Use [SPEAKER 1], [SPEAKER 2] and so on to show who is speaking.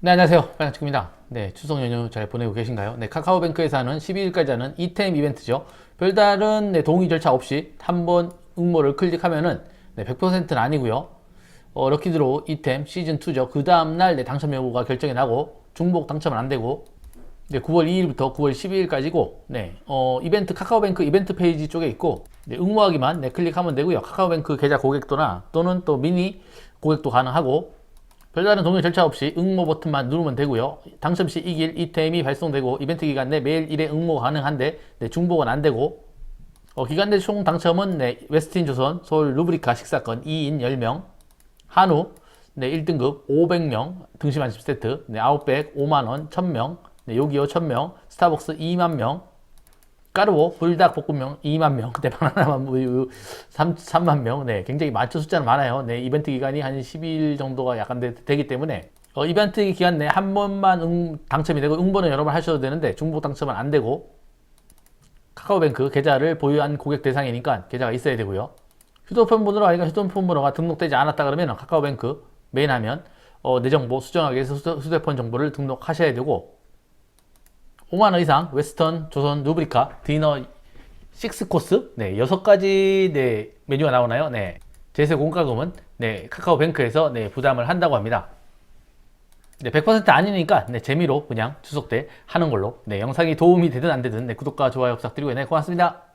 [SPEAKER 1] 네, 안녕하세요. 빨간치입니다 네, 추석 연휴 잘 보내고 계신가요? 네, 카카오뱅크에서 하는 12일까지 하는 이템 이벤트죠. 별다른 네, 동의 절차 없이 한 번 응모를 클릭하면은 네, 100%는 아니고요. 어, 럭키드로우 이템 시즌2죠. 그 다음날 네, 당첨 여부가 결정이 나고 중복 당첨은 안 되고 네, 9월 2일부터 9월 12일까지고 네, 어, 이벤트 카카오뱅크 이벤트 페이지 쪽에 있고 네, 응모하기만 네, 클릭하면 되고요. 카카오뱅크 계좌 고객도나 또는 또 미니 고객도 가능하고 별다른 동의 절차 없이 응모 버튼만 누르면 되고요. 당첨 시 이 길 이템이 발송되고 이벤트 기간 내 매일 1회 응모 가능한데 네, 중복은 안 되고 어, 기간 내 총 당첨은 네, 웨스틴 조선 서울 루브리카 식사권 2인 10명 한우 네, 1등급 500명 등심 한식 세트 네, 아웃백 5만원 1000명 네, 요기요 1000명 스타벅스 2만명 까르보 불닭 볶음면 2만 명, 그때 바나나만 우유 3, 3만 명, 네, 굉장히 많죠 숫자는 많아요. 네, 이벤트 기간이 한 10일 정도가 약간 되, 기 때문에 어, 이벤트 기간 내 한 번만 응, 당첨이 되고 응보는 여러 번 하셔도 되는데 중복 당첨은 안 되고 카카오뱅크 계좌를 보유한 고객 대상이니까 계좌가 있어야 되고요. 휴대폰 번호로 아니까 휴대폰 번호가 등록되지 않았다 그러면 카카오뱅크 메인 하면 어, 내 정보 수정하기 위해서 휴대- 휴대폰 정보를 등록하셔야 되고 5만원 이상 웨스턴, 조선, 누브리카, 디너 6코스 네, 6가지 네, 메뉴가 나오나요? 네. 제세 공과금은 네, 카카오뱅크에서 네, 부담을 한다고 합니다. 네, 100% 아니니까 네, 재미로 그냥 추석 때 하는 걸로 네, 영상이 도움이 되든 안 되든 네, 구독과 좋아요 부탁드리고 네, 고맙습니다.